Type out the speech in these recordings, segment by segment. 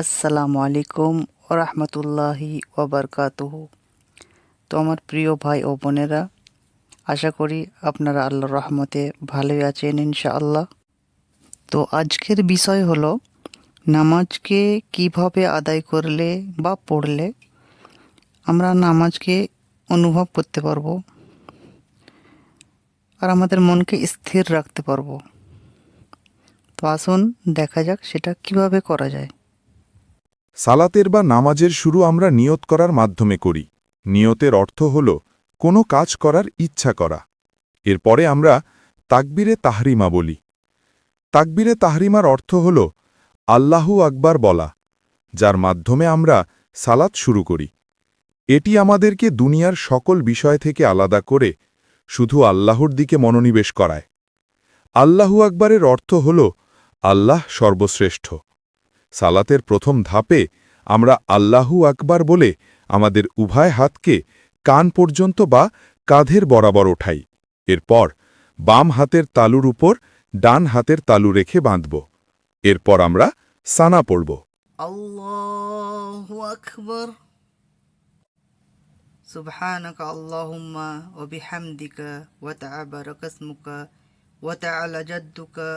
আসসালামু আলাইকুম ওরহমতুল্লাহি ওবরকাতুহ। তো আমার প্রিয় ভাই ও বোনেরা, আশা করি আপনারা আল্লাহর রহমতে ভালোই আছেন ইনশাআল্লাহ। তো আজকের বিষয় হলো, নামাজকে কীভাবে আদায় করলে বা পড়লে আমরা নামাজকে অনুভব করতে পারব আর আমাদের মনকে স্থির রাখতে পারব। তো আসুন দেখা যাক সেটা কীভাবে করা যায়। সালাতের বা নামাজের শুরু আমরা নিয়ত করার মাধ্যমে করি। নিয়তের অর্থ হল, কোনো কাজ করার ইচ্ছা করা। এরপরে আমরা তাকবিরে তাহরিমা বলি। তাকবিরে তাহরিমার অর্থ হল, আল্লাহু আকবার বলা, যার মাধ্যমে আমরা সালাত শুরু করি। এটি আমাদেরকে দুনিয়ার সকল বিষয় থেকে আলাদা করে শুধু আল্লাহর দিকে মনোনিবেশ করায়। আল্লাহু আকবারের অর্থ হল, আল্লাহ সর্বশ্রেষ্ঠ। সালাতের প্রথম ধাপে আমরা আল্লাহু আকবার বলে আমাদের উভয় হাতকে কান পর্যন্ত বা কাঁধের বরাবর ওঠাই। এরপর বাম হাতের তালুর উপর ডান হাতের তালু রেখে বাঁধব। এরপর আমরা সানা পড়ব। আকবার। সুবহানাকা আল্লাহুম্মা ওয়া বিহামদিকা ওয়া তাবারাকা ইসমুকা ওয়া তাআলা জাদ্দুকা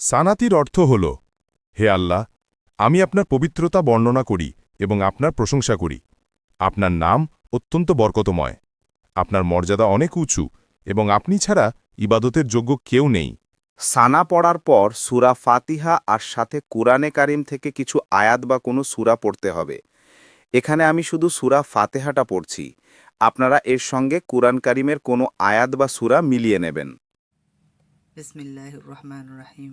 সানাতির অর্থ হল হে আল্লাহ আমি আপনার পবিত্রতা বর্ণনা করি এবং আপনার প্রশংসা করি। আপনার নাম অত্যন্ত বরকতময়। আপনার মর্যাদা অনেক উঁচু এবং আপনি ছাড়া ইবাদতের যোগ্য কেউ নেই। সানা পড়ার পর সুরা ফাতিহা আর সাথে কোরআনে কারিম থেকে কিছু আয়াত বা কোনো সুরা পড়তে হবে। এখানে আমি শুধু সুরা ফাতেহাটা পড়ছি। আপনারা এর সঙ্গে কোরআন কারিমের কোনো আয়াত বা সুরা মিলিয়ে নেবেন। বিসমিল্লাহির রহমানির রহিম।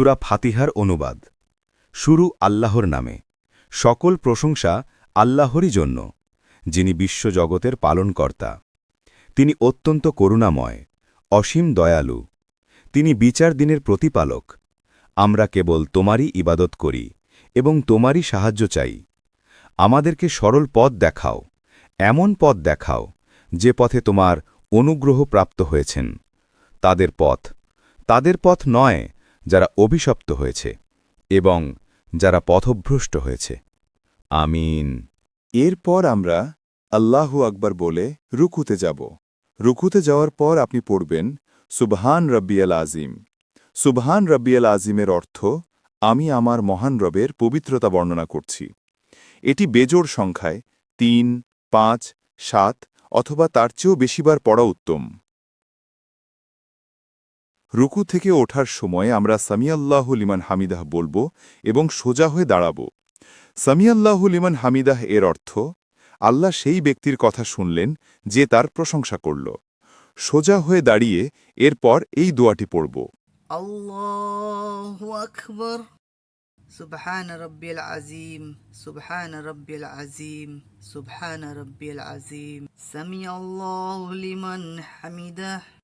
সুরা ফাতিহার অনুবাদ। শুরু আল্লাহর নামে। সকল প্রশংসা আল্লাহরই জন্য, যিনি বিশ্বজগতের পালনকর্তা। তিনি অত্যন্ত করুণাময়, অসীম দয়ালু। তিনি বিচার দিনের প্রতিপালক। আমরা কেবল তোমারই ইবাদত করি এবং তোমারই সাহায্য চাই। আমাদেরকে সরল পথ দেখাও, এমন পথ দেখাও, যে পথে তোমার অনুগ্রহ প্রাপ্ত হয়েছেন। তাদের পথ তাদের পথ নয় যারা অভিশপ্ত হয়েছে এবং যারা পথভ্রষ্ট হয়েছে। আমিন। এরপর আমরা আল্লাহু আকবার বলে রুকুতে যাব। রুকুতে যাওয়ার পর আপনি পড়বেন, সুবহান রব্বিয়াল আজিম সুবহান রব্বিয়াল আজিমের অর্থ, আমি আমার মহান রবের পবিত্রতা বর্ণনা করছি। এটি বেজোড় সংখ্যায় তিন, পাঁচ, সাত অথবা তার চেয়েও বেশিবার পড়া উত্তম। রুকু থেকে ওঠার সময় আমরা সামিয়াল্লাহ লিমান হামিদাহ বলব এবং সোজা হয়ে দাঁড়াব। সামিয়াল্লাহ লিমান হামিদাহ এর অর্থ, আল্লাহ সেই ব্যক্তির কথা শুনলেন যে তার প্রশংসা করল। সোজা হয়ে দাঁড়িয়ে এরপর এই দোয়াটি পড়ব। সুবহান রব্বিল আজিম সুবহান রব্বিল আজিম সুবহান রব্বিল আজিম সামি আল্লাহ লিমান হামিদাহ।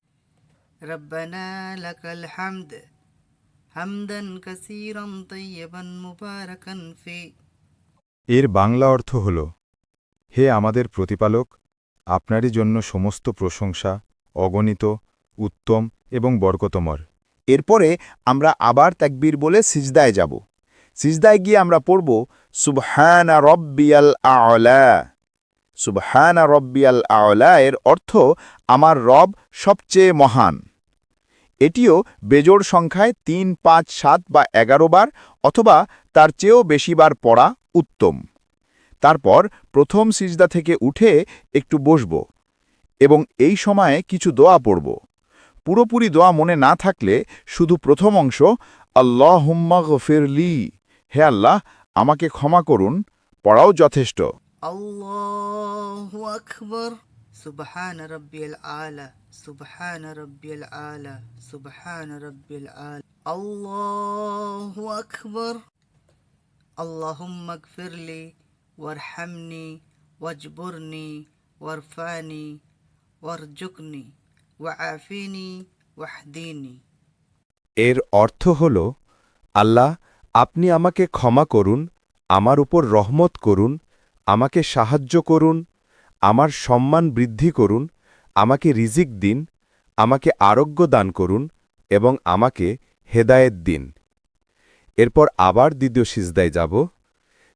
ربنا لك الحمد حمدا كثيرا طيبا مباركا فيه এর বাংলা অর্থ হল হে আমাদের প্রতিপালক আপনারই জন্য সমস্ত প্রশংসা অগণিত উত্তম এবং বরকতমর এরপরে আমরা আবার তাকবীর বলে সিজদায় যাব সিজদায় গিয়ে আমরা পড়ব সুবহানা রব্বিয়াল আলা সুবহানা রব্বিয়াল আলা এর অর্থ আমার রব সবচেয়ে মহান। এটিও বেজোড় সংখ্যায় তিন, পাঁচ, সাত বা এগারো বার অথবা তার চেয়েও বেশিবার পড়া উত্তম। তারপর প্রথম সিজদা থেকে উঠে একটু বসব এবং এই সময়ে কিছু দোয়া পড়ব। পুরোপুরি দোয়া মনে না থাকলে শুধু প্রথম অংশ আল্লাহ হুম্মা গফিরলি হে আল্লাহ, আমাকে ক্ষমা করুন পড়াও যথেষ্ট। الله أكبر سبحان ربي الأعلى سبحان ربي الأعلى سبحان ربي الأعلى الله أكبر اللهم اغفر لي وارحمني واجبرني وارفعني وارزقني وعافيني واهديني এর অর্থ হল আল্লাহ আপনি আমাকে ক্ষমা করুন আমার উপর রহমত করুন আমাকে সাহায্য করুন, আমার সম্মান বৃদ্ধি করুন, আমাকে রিজিক দিন, আমাকে আরোগ্য দান করুন এবং আমাকে হেদায়েত দিন। এরপর আবার দ্বিতীয় সিজদায় যাব।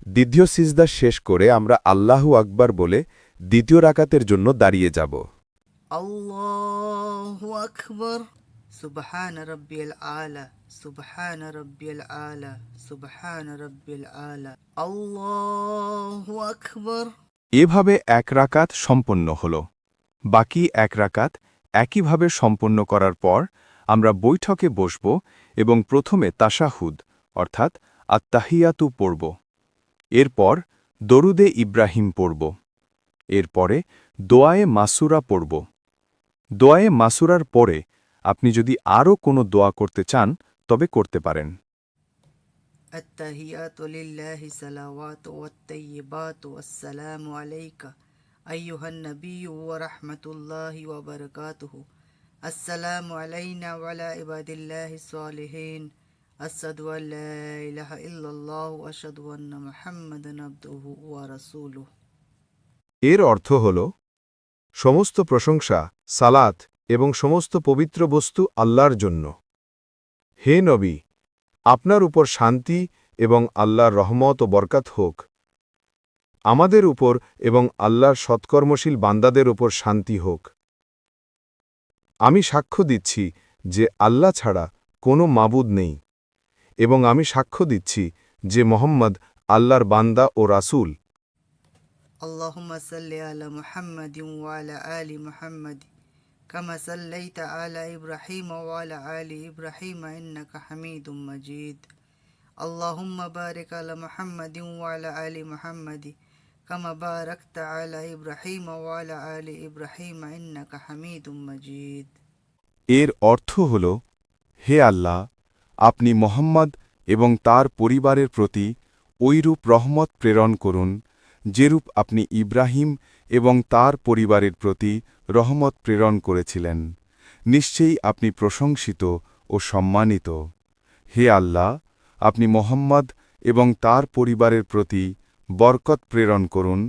দ্বিতীয় সিজদা শেষ করে আমরা আল্লাহু আকবর বলে দ্বিতীয় রাকাতের জন্য দাঁড়িয়ে যাব। আল্লাহ আকবর। সুবহান রব্বিল আলা। সুবহান রব্বিল আলা, সুবহান রব্বিল আলা। আল্লাহু আকবার। এভাবে এক রাকাত সম্পন্ন হল। বাকি এক রাকাত একইভাবে সম্পন্ন করার পর আমরা বৈঠকে বসব এবং প্রথমে তাসাহুদ অর্থাৎ আত্মাহিয়াতু পড়ব। এরপর দরুদে ইব্রাহিম পড়ব। এরপরে দোয়ায়ে মাসুরা পড়ব। দোয়ায়ে মাসুরার পরে আপনি যদি আরও কোনো দোয়া করতে চান তবে করতে পারেন التهيات لله صلوات والطيبات والسلام عليك أيها النبي ورحمة الله وبركاته السلام علينا وعلى عباد الله الصالحين أشهد أن لا إله إلا الله وأشهد أن محمدا عبده ورسوله এর অর্থ হল সমস্ত প্রশংসা সালাত এবং সমস্ত পবিত্র বস্তু আল্লাহর জন্য হে নবী, আপনার উপর শান্তি এবং আল্লাহর রহমত ও বরকাত হোক। আমাদের উপর এবং আল্লাহর সৎকর্মশীল বান্দাদের উপর শান্তি হোক। আমি সাক্ষ্য দিচ্ছি যে আল্লাহ ছাড়া কোনো মাবুদ নেই এবং আমি সাক্ষ্য দিচ্ছি যে মোহাম্মদ আল্লাহর বান্দা ও রাসুল। আল্লাহ সাল্লি كما صليت على إبراهيم وعلى آل إبراهيم إنك حميد مجيد اللهم بارك على محمد وعلى آل محمد كما باركت على إبراهيم وعلى آل إبراهيم إنك حميد مجيد এর অর্থ হল হে আল্লাহ আপনি মোহাম্মদ এবং তার পরিবারের প্রতি ঐরূপ রহমত প্রেরণ করুন যেরূপ আপনি ইব্রাহিম এবং তার পরিবারের প্রতি রহমত প্রেরণ করেছিলেন। নিশ্চয়ই আপনি প্রশংসিত ও সম্মানিত। হে আল্লাহ, আপনি মোহাম্মদ এবং তার পরিবারের প্রতি বরকত প্রেরণ করুন,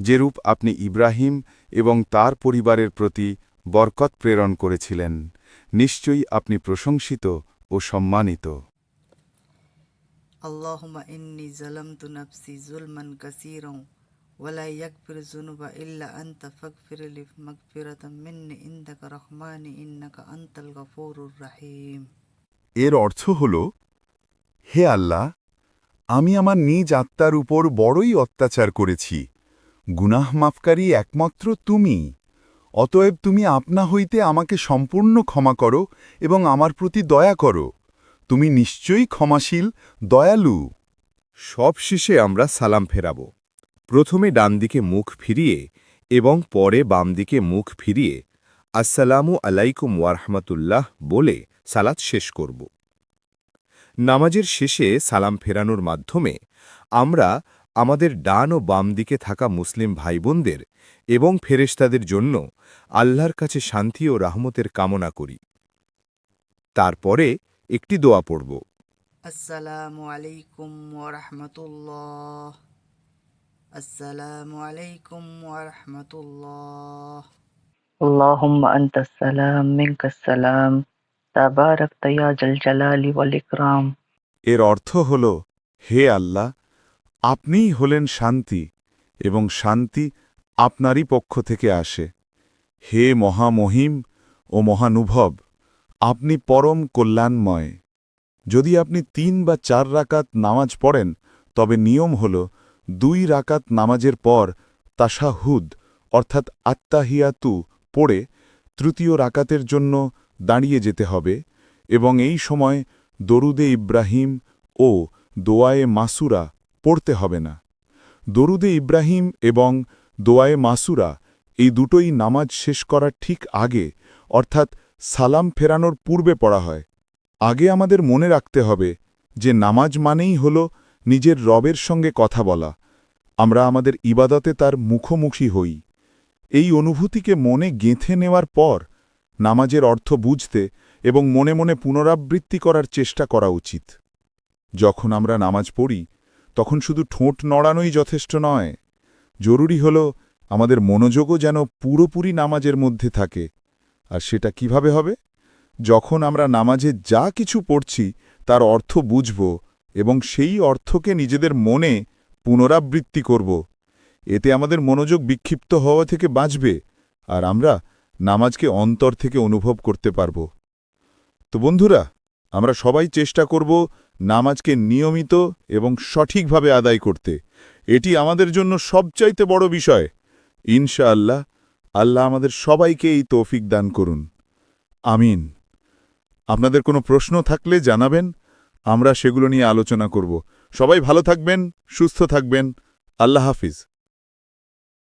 যেরূপ আপনি ইব্রাহিম এবং তার পরিবারের প্রতি বরকত প্রেরণ করেছিলেন। নিশ্চয়ই আপনি প্রশংসিত ও সম্মানিত। ইন্নি জলম তু নফসি ولا يغفر الذنوب إلا أنت فاغفر لي مغفرة مني عندك رحمن إنك أنت الغفور الرحيم এর অর্থ হল হে আল্লাহ আমি আমার নিজ আত্মার উপর বড়ই অত্যাচার করেছি গুনাহ মাফকারী একমাত্র তুমি অতএব তুমি আপনা হইতে আমাকে সম্পূর্ণ ক্ষমা করো এবং আমার প্রতি দয়া করো তুমি নিশ্চয়ই ক্ষমাশীল দয়ালু সব শেষে আমরা সালাম ফেরাব প্রথমে ডান দিকে মুখ ফিরিয়ে এবং পরে বাম দিকে মুখ ফিরিয়ে, আসসালামু আলাইকুম ওয়ারহমাতুল্লাহ বলে সালাত শেষ করব। নামাজের শেষে সালাম ফেরানোর মাধ্যমে আমরা আমাদের ডান ও বাম দিকে থাকা মুসলিম ভাইবোনদের এবং ফেরেশতাদের জন্য আল্লাহর কাছে শান্তি ও রাহমতের কামনা করি। তারপরে একটি দোয়া পড়ব। আসসালামু আলাইকুম ওরহমতুল্লাহ الله السلام عليكم ورحمة الله اللهم أنت السلام منك السلام تباركت يا ذا الجلال والإكرام এর অর্থ হল হে আল্লাহ আপনিই হলেন শান্তি এবং শান্তি আপনারই পক্ষ থেকে আসে হে মহামহিম ও মহানুভব আপনি পরম কল্যাণময় যদি আপনি তিন বা চার রাকাত নামাজ পড়েন তবে নিয়ম হল দুই রাকাত নামাজের পর তাশাহুদ, অর্থাৎ আত্মাহিয়াতু পড়ে তৃতীয় রাকাতের জন্য দাঁড়িয়ে যেতে হবে এবং এই সময় দরুদে ইব্রাহিম ও দোয়ায়ে মাসুরা পড়তে হবে না। দরুদে ইব্রাহিম এবং দোয়ায়ে মাসুরা এই দুটোই নামাজ শেষ করার ঠিক আগে, অর্থাৎ সালাম ফেরানোর পূর্বে পড়া হয়। আগে আমাদের মনে রাখতে হবে যে নামাজ মানেই হল নিজের রবের সঙ্গে কথা বলা। আমরা আমাদের ইবাদতে তার মুখোমুখি হই। এই অনুভূতিকে মনে গেঁথে নেওয়ার পর নামাজের অর্থ বুঝতে এবং মনে মনে পুনরাবৃত্তি করার চেষ্টা করা উচিত। যখন আমরা নামাজ পড়ি, তখন শুধু ঠোঁট নড়ানোই যথেষ্ট নয়। জরুরি হল আমাদের মনোযোগও যেন পুরোপুরি নামাজের মধ্যে থাকে। আর সেটা কীভাবে হবে? যখন আমরা নামাজে যা কিছু পড়ছি, তার অর্থ বুঝব এবং সেই অর্থকে নিজেদের মনে পুনরাবৃত্তি করব। এতে আমাদের মনোযোগ বিক্ষিপ্ত হওয়া থেকে বাঁচবে আর আমরা নামাজকে অন্তর থেকে অনুভব করতে পারব। তো বন্ধুরা, আমরা সবাই চেষ্টা করব নামাজকে নিয়মিত এবং সঠিকভাবে আদায় করতে। এটি আমাদের জন্য সবচাইতে বড় বিষয়। ইনশাআল্লাহ, আল্লাহ আমাদের সবাইকে এই তৌফিক দান করুন। আমিন। আপনাদের কোনো প্রশ্ন থাকলে জানাবেন। আমরা সেগুলো নিয়ে আলোচনা করব। সবাই ভালো থাকবেন সুস্থ থাকবেন। আল্লাহ হাফিজ।